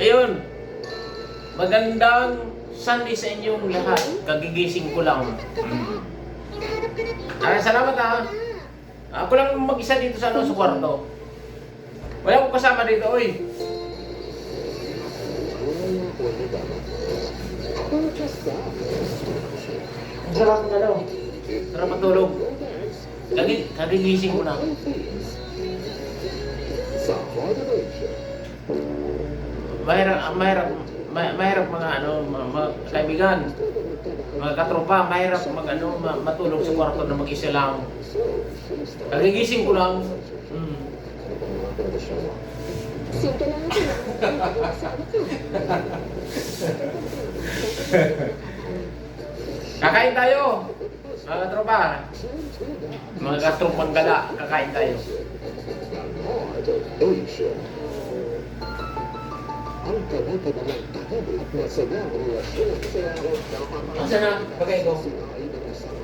Ayun. Magandang Sunday sa inyong lahat. Kagigising ko lang. Mm. Ah, salamat ha. Ako lang mag-isa dito sa ano sa kwarto. Wala akong kasama dito, oy. Ang sarap ng ano. Sarap matulog. Kagi, kagigising ko lang. Mahirap, mahirap, ma- mahirap mga ano, mga, kaibigan, mga katropa, mahirap mag ano, ma- matulog sa kwarto na mag-isa lang. Kagigising ko lang. Hmm. Kakain tayo! Mga katropa. Mga katropang gala, kakain tayo. Bagay ko.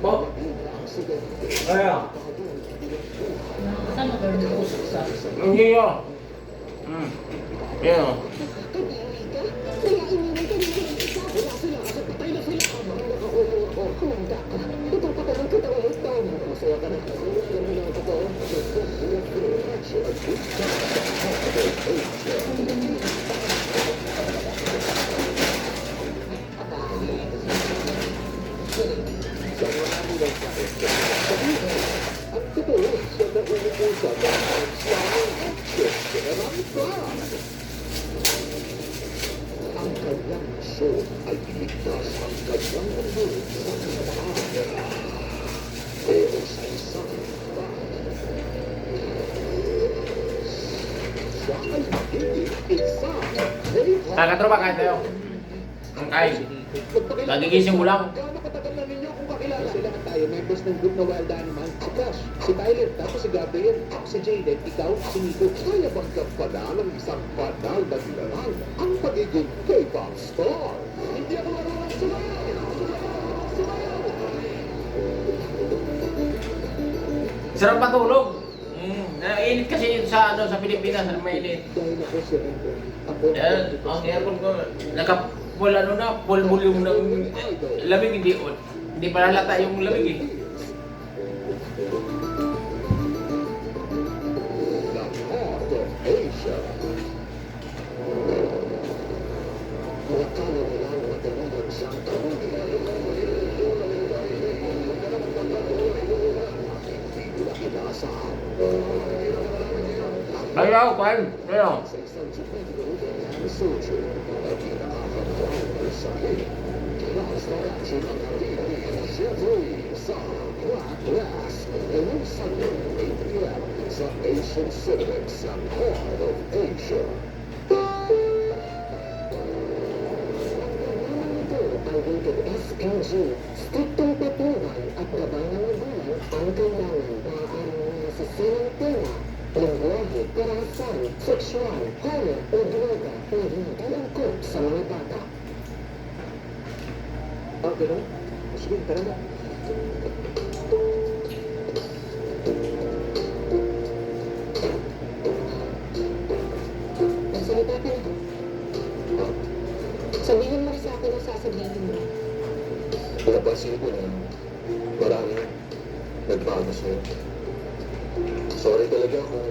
Bo? Kaya. Hindi yun. Hmm. Yan o. Kaya iniwan ka nila ng isa. Wala sila kasi patay na sila. Ang mga nakahuli ako. Kumanda ka. Ipapakalang kita ulit tayo. Masaya ka na. Yan mo lang show ay iligtas ang kanyang mundo sa kinabahan. Pero sa isang. Mga katropa, kain tayo. Ang kain. Kagigising ko lang. Tayo, members ng group na Wild Animal. Si Cash, si Tyler, tapos si Gabriel, ako si Jaden, ikaw, si Nico. Kaya bang kapada ng isang banal na nilalang ang pagiging Sarap matulog. Hmm. Nainit kasi sa ano sa Pilipinas, ano mainit. Dahil ang aircon ko, naka full ano na, full volume ng lamig, hindi on. Hindi pa halata yung lamig eh. Cinemas ng Heart of Asia. Ito ang rated SPG. Pera, lingwahe, karahasan, sexual, horror o droga o hindi angkop sa mga bata. Ah, ganun? Sige, tara na. Magsalita ka na. Sabihin mo sa akin sasabihin mo. Napansin ko na marami nagbago sa'yo. Sorry talaga kung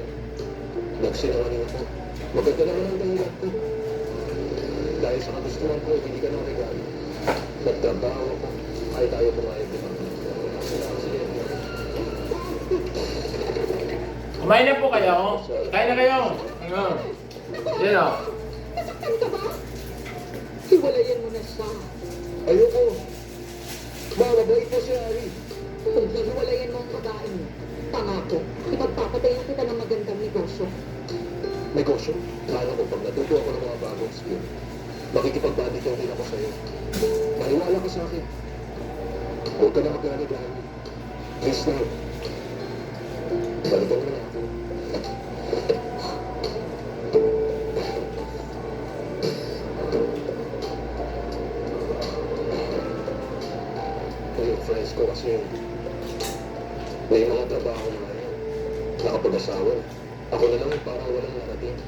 nagsinungaling ako. Maganda naman ang dahilan ko. Dahil sa kagustuhan ko, hindi ka ng regalo. Nagtrabaho ako, ay tayo pumayag? Sige. Kumain na po kayo. Kain na kayo. Ano? Yan o. Nasaktan ka ba? Hiwalayan mo na siya. Ayoko. Mababait mo si Ari. Kung hihiwalayan mo ang babae mo, pangako, ipagpapatayan kita ng magandang negosyo. Negosyo, kaya ko pag natuto ako ng mga bagong skill, makikipagbati ka rin ako sa'yo. Maniwala ka sa akin. Huwag ka na magalit dahil. Please na. Balikan mo na ako. Yung friends ko kasi may mga trabaho na ngayon. Nakapag-asawa. Ako na lang parang walang narating.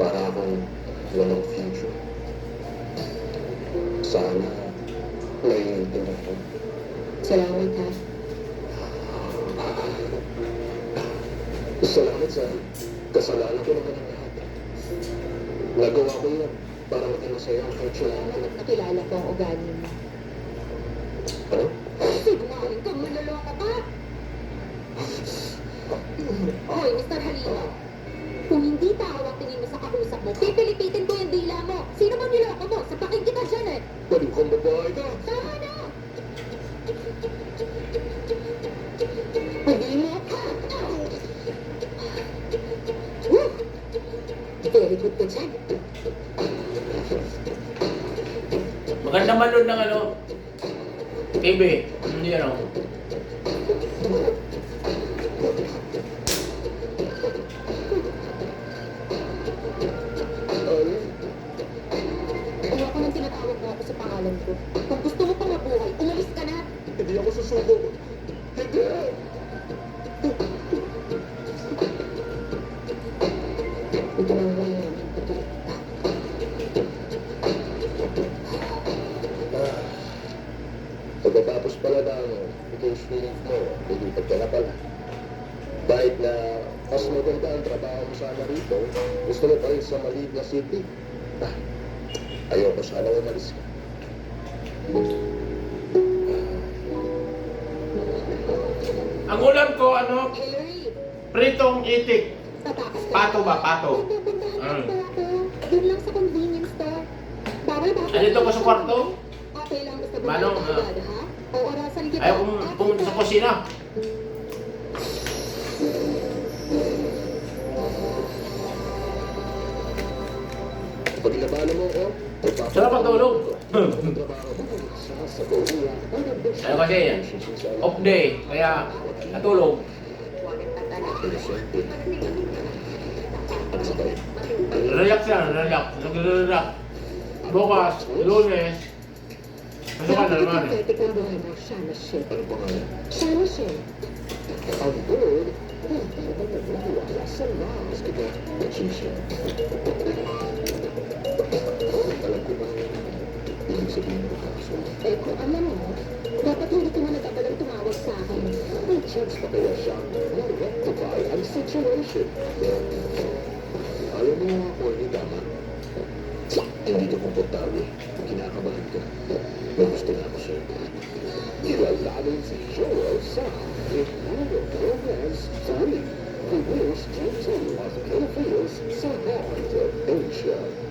Para akong walang future. Sana naiintindihan ko. Salamat ha. Salamat sa kasalanan ko naman ang lahat. Nagawa ko yun para maging masaya ang future. Salamat at nakilala ko ang ugali mo. Ano? Hoy, Mr. Halima. Kung hindi tao ang tingin mo sa kausap mo, pipilipitin ko yung dila mo. Sino bang niloko mo? Sapakin kita dyan eh. Pwede kong babae ka. Tama na! Halima ka! Very good ka dyan. Maganda manood ng ano, TV. Hindi. Ano? Ko. Kung gusto mo pang mabuhay, umalis ka na. Hindi ako susubo. Hindi! Ito ang namin patuloy. Ah, Pagkatapos pala ng vacation leave mo, lilipat ka na pala. Kahit na mas maganda ang trabaho mo sana rito, gusto mo pa rin sa maliit na city. Ah, ayoko sana umalis ka. Ang ulam ko, ano, pritong itik. Pato ba? Pato. Mm. Doon lang sa convenience store. Ba? Andito ko sa kwarto. Okay lang basta Manong, ah, agad, ha? O orasan kita. Ayaw kong pumunta sa kusina. Pag inabala mo magpapalala Sarap ang tulog. Ano ba Ano kasi, off day. Kaya natulog. Relax lang, relax. Nagre-relax. Bukas, lunes. Pasok ka na naman eh. Ano pa nga yan? Shana Shit. Ang bird, hindi naman nagwawala sa mas kita nagsisya. Mo kaso, Eh kung alam mo, dapat hindi ka na nagkagalang tumawag sa akin. may chance pa kaya siyang ma-rectify ang situation. Alam mo ako, hindi tama. Hindi ka komportable. Kinakabahan ka. May gusto na ako sa'yo. Kilalanin si Joel sa Imperial Romance 3. Who wish to too as Philippines sa heart of Asia.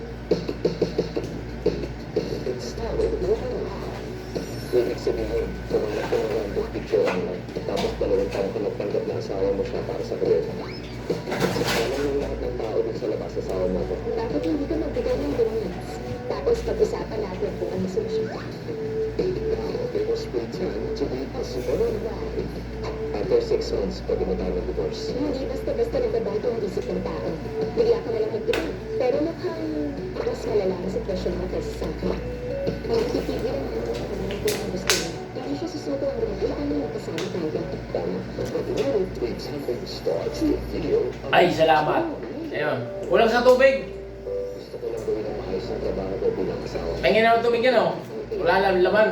Sabihin, ka ng random picture online, tapos dalawang taon ka nagtanggap na asawa mo siya para sa kwenta. Alam ng lahat ng tao dun sa labas asawa mo ko. Dapat hindi ka magbigay ng donuts. Tapos pag-usapan natin kung ano solusyon. Now, they must pretend to be wife. After six months, pwede mo tayo divorce. Hindi basta-basta nagbabago ang isip ng tao. Bigla ka na lang nagtipid. Pero mukhang mas malala ang sitwasyon mo kaysa sa akin. Ang titigil ang Ay, salamat. Ayun. Kulang sa tubig. Gusto ko lang gawin ang maayos na trabaho ko bilang asawa. Tingin na ng tubig yan oh. Wala lang laman.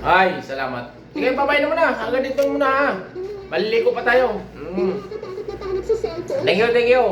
Ay, salamat. Sige, babay na muna. Hanggang dito muna ah. Maliligo pa tayo. Mm. Na. Thank you, thank you.